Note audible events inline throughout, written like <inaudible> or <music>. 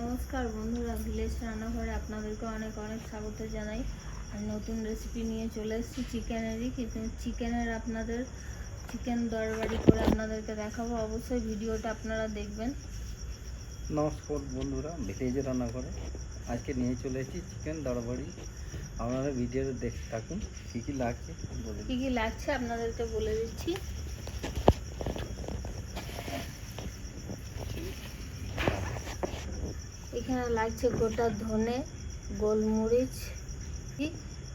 নমস্কার বন্ধুরা ভিলেজ রান্নাঘরে আপনাদেরকে অনেক অনেক স্বাগত জানাই। আর নতুন রেসিপি নিয়ে চলে এসেছি চিকেনেরই। কিন্তু চিকেনের আপনাদের চিকেন দরবারি করে আপনাদেরকে দেখাবো। অবশ্যই ভিডিওটা আপনারা দেখবেন। নমস্কার বন্ধুরা ভেজ রান্নাঘরে। আজকে নিয়ে চলে এসেছি চিকেন দরবারি। আপনারা ভিডিওতে দেখতে থাকুন কী কী লাগছে বলে কী কী লাগছে আপনাদেরকে বলে দিচ্ছি। এখানে লাগছে গোটা ধনে, গোলমরিচ,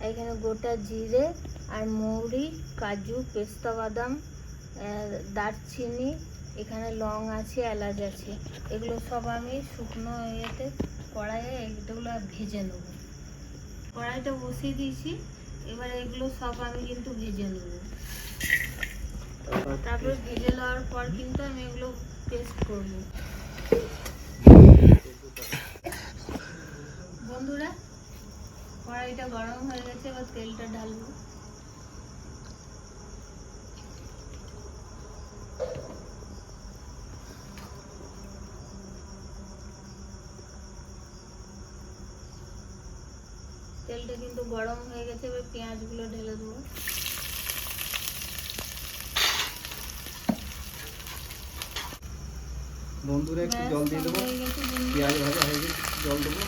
এখানে গোটা জিরে আর মৌরি, কাজু, পেস্তা বাদাম দারচিনি, এখানে লং আছে, এলাচ আছে। এগুলো সব আমি শুকনো ইয়েতে কড়াইয়ে এগুলো ভেজে নেব। কড়াইটা বসিয়ে দিয়েছি, এবার এগুলো সব আমি কিন্তু ভেজে নেব। তারপরে ভেজে নেওয়ার পর কিন্তু আমি এগুলো পেস্ট করব। বন্ধুরা কড়াইটা গরম হয়ে গেছে এবার তেলটা ঢালবো। তেলটা কিন্তু গরম হয়ে গেছে এবার পেঁয়াজগুলো ঢেলে দেবো। বন্ধুরা একটু জল দিয়ে দেবো। পেঁয়াজ ভাজা হয়ে গেছে জল দেবো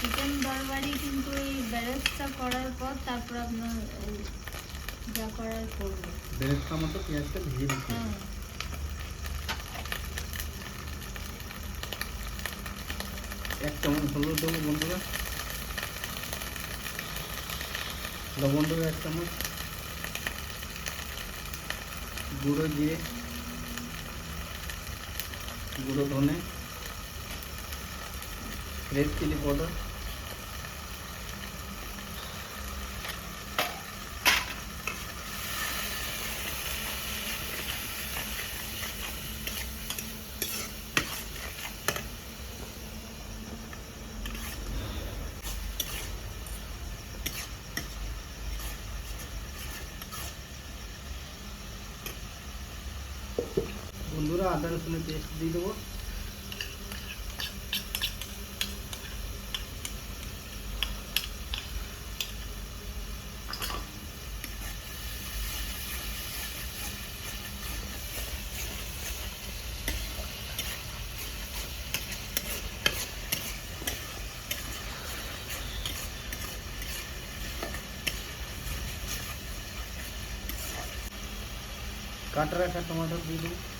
চিকেন তরকারি কিন্তু ব্যারেস্টটা করার পর তারপর আপনার যা করার করবে। বেরেস্তা মতো পেঁয়াজটা ভেজে হ্যাঁ। এক চামচ হলুদ দেবো বন্ধুরা। লবণ দেবো এক চামচ। গুঁড়ো দিয়ে গুঁড়ো ধনে। Red chilli powder. বন্ধুরা আদা রসুনের পেস্ট দিয়ে দেবো কাটা রাখা টমাটো দিয়ে দেবো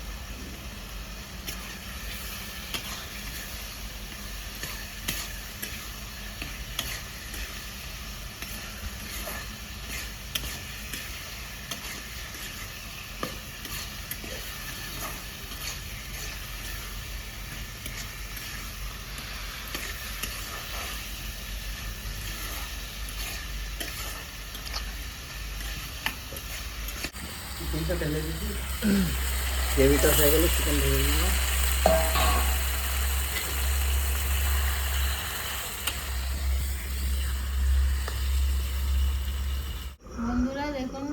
চিকেনটা ঢেলে দিচ্ছি গ্রেভিটা হয়ে গেলে চিকেন ঢেলে দিব বন্ধুরা দেখুন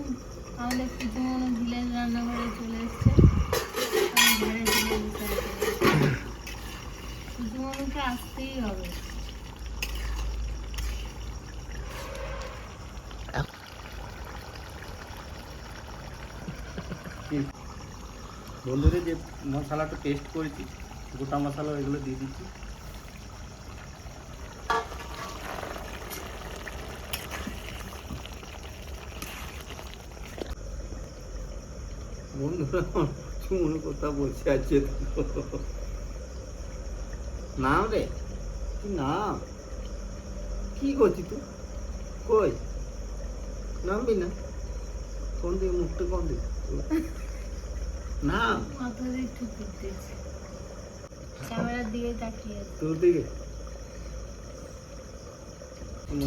আমাদের কিছু মনে ভিলেজ রান্নাঘরে চলে এসছে। ঘরে চলে আসতেই হবে। বন্ধুরা যে মশলাটা টেস্ট করেছি, গোটা মশলা এগুলো দিয়ে দিচ্ছি। বন্ধুরা মনে কথা বলছে আছে নাম রে? কি নাম? কি করছিস তুই? কই? নামবি না। কোন দিকে মুখটা কোন দিকে <laughs> ক্যামেরার দিকে তাকিয়ে তোর দিকে?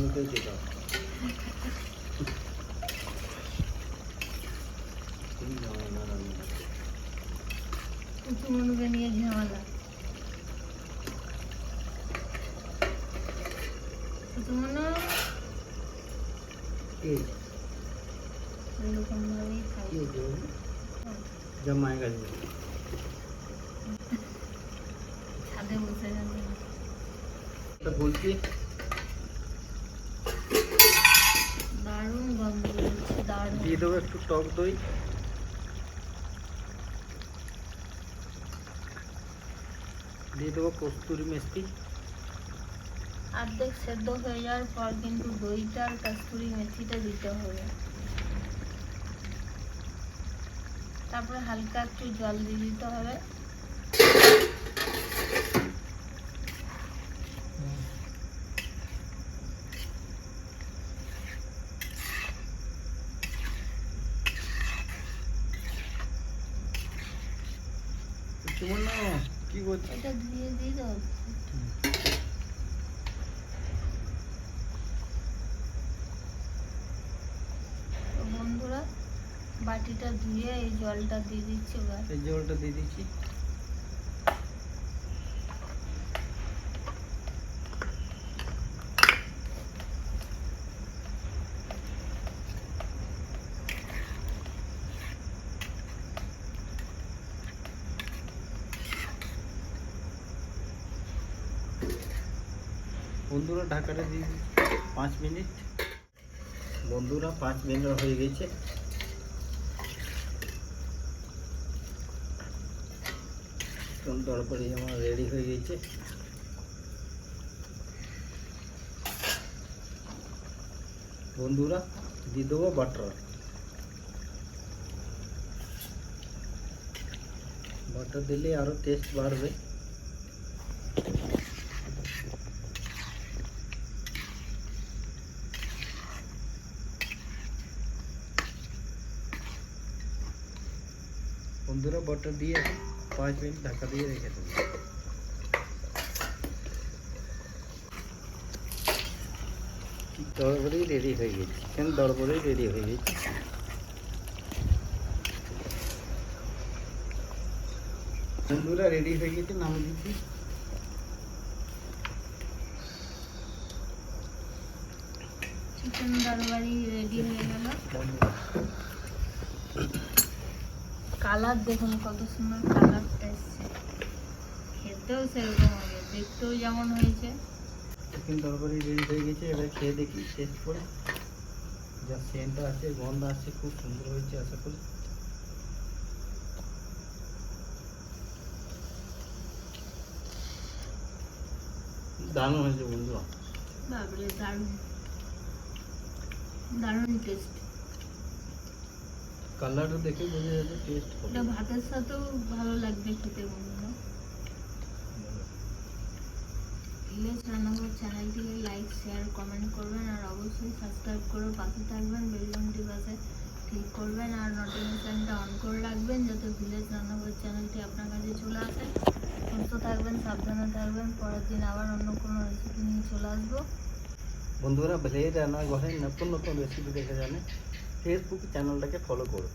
করে যেটা কিছু নিয়ে ঝামেলা। কিছু কি ওইরকমভাবেই খাই কি হয়েছে বাবু? জামাই গেছে। ছাদে বসে যাবে। বলছি দারুণ গন্ধ দারুণ। দিয়ে দেবো একটু টক দই। দিয়ে দেবো কস্তুরি মেথি। অর্ধেক সেদ্ধ হয়ে যাওয়ার পর কিন্তু দইটা আর কাস্তুরি মেথিটা দিতে হবে। তারপরে হালকা একটু জল দিয়ে দিতে হবে। কি করছে এটা দিয়ে দাও তো বন্ধুরা বাটিটা ধুয়ে এই জলটা দিয়ে দিচ্ছি এবার। এই জলটা দিয়ে দিচ্ছি। বন্ধুরা, ঢাকাটা দিয়ে পাঁচ মিনিট। বন্ধুরা, পাঁচ মিনিট হয়ে গেছে। একদম তরকারি আমার রেডি হয়ে গেছে। বন্ধুরা, দিয়ে দেবো বাটার বাটার দিলে আরও টেস্ট বাড়বে। বন্ধুরা বাটার দিয়ে পাঁচ মিনিট ঢাকা দিয়ে রেখে দেবো। দরবরি রেডি হয়ে গেছে। চিকেন দরবরি রেডি হয়ে গেছে? বন্ধুরা রেডি হয়ে গেছে নাম দিচ্ছি। চিকেন তরকারি রেডি হয়ে গেল। কালার দেখুন কত সুন্দর কালারটা এসছে। খেতেও সেরকম হবে দেখতেও যেমন হয়েছে। চিকেন তরকারি রেডি হয়ে গেছে এবার খেয়ে দেখি টেস্ট করে। যা আছে গন্ধ আছে খুব সুন্দর হয়েছে আশা করি। দারুণ হয়েছে বন্ধুরা বাবরে দারুণ। দারুণ টেস্ট কালারটা দেখে বোঝা যাচ্ছে টেস্ট এটা ভাতের সাথেও ভালো লাগবে খেতে বন্ধুরা। ভিলেজ রান্নাঘর চ্যানেলটিকে লাইক শেয়ার কমেন্ট করবেন আর অবশ্যই সাবস্ক্রাইব করে পাশে থাকবেন বেল ঘন্টি পাশে ক্লিক করবেন আর নোটিফিকেশানটা অন করে রাখবেন যাতে ভিলেজ রান্নাঘর চ্যানেলটি আপনার কাছে চলে আসে। সুস্থ থাকবেন সাবধানে থাকবেন পরের দিন আবার অন্য কোনো রেসিপি নিয়ে চলে আসব। বন্ধুরা ভেজ রান্নাঘরে নতুন নতুন রেসিপি দেখে জানে। ফেসবুক চ্যানেলটাকে ফলো করুন